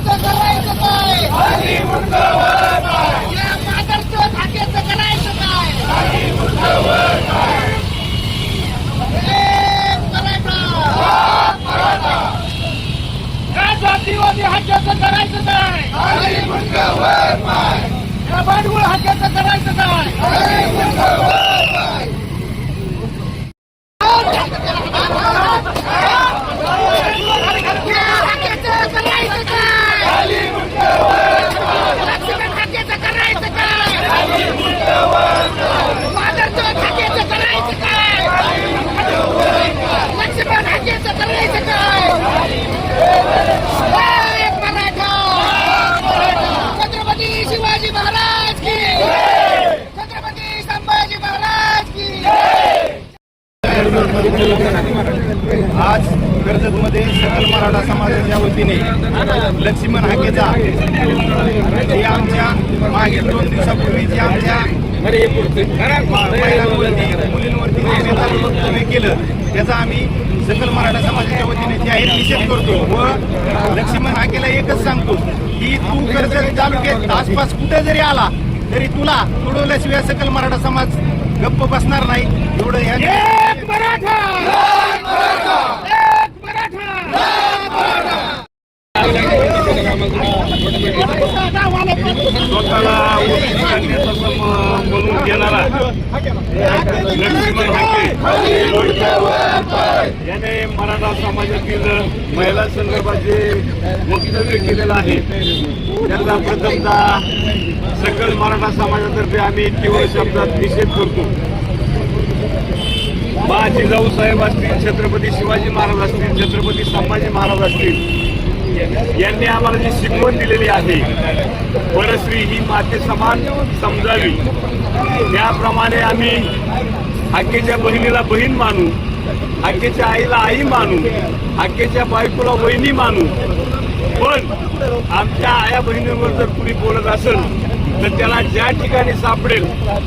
हाकेचं करायचं काय? या मादरचोद हाकेचं करायचं काय? एक मराठा या जातीवादी हाक्याचं करायचं काय? या भांडवल हाक्याचं करायचं काय हाक्याचं करायचं काय लक्ष्मण हाक्याचं करायचं काय मादरचोद हाक्याचं करायचं काय लक्ष्मण हाक्याचं करायचं काय एक मराठा छत्रपती शिवाजी महाराज की छत्रपती संभाजी महाराज की आज कर्जतमध्ये सकल मराठा समाजाच्या वतीने लक्ष्मण हाकेचा हे आमच्या मागील दोन दिवसापूर्वी जे आमच्या मुलींवरती वक्तव्य केलं त्याचा आम्ही सकल मराठा समाजाच्या वतीने जाहीर निषेध करतो व लक्ष्मण हाकेला एकच सांगतो की तू कर्जत तालुक्यात आसपास कुठे जरी आला तरी तुला तुडवल्याशिवाय सकल मराठा समाज गप्प बसणार नाही. एवढं या एक मराठा एक मराठा स्वतःला म्हणून घेणारा लक्ष्मण हाके. याने मराठा समाजातील महिला संदर्भाचे वक्तव्य केलेलं आहे. त्यांना प्रथमतः सकल मराठा समाजातर्फे आम्ही तीव्र शब्दात निषेध करतो. माझी जाऊ साहेब असतील छत्रपती शिवाजी महाराज असतील छत्रपती संभाजी महाराज असतील यांनी आम्हाला जी शिकवण दिलेली आहे परश्री ही माते समान समजावी. त्याप्रमाणे आम्ही आकेच्या बहिणीला बहीण मानू आकेच्या आईला आई मानू आकेच्या बायकोला वहिनी मानू. पण आमच्या आया बहिणींवर जर कुणी बोलत असेल तर त्याला ज्या ठिकाणी सापडेल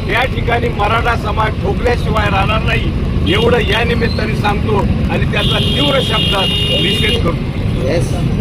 त्या ठिकाणी मराठा समाज ठोकल्याशिवाय राहणार नाही. एवढं या निमित्ताने सांगतो आणि त्याचा तीव्र शब्दात निषेध करतो.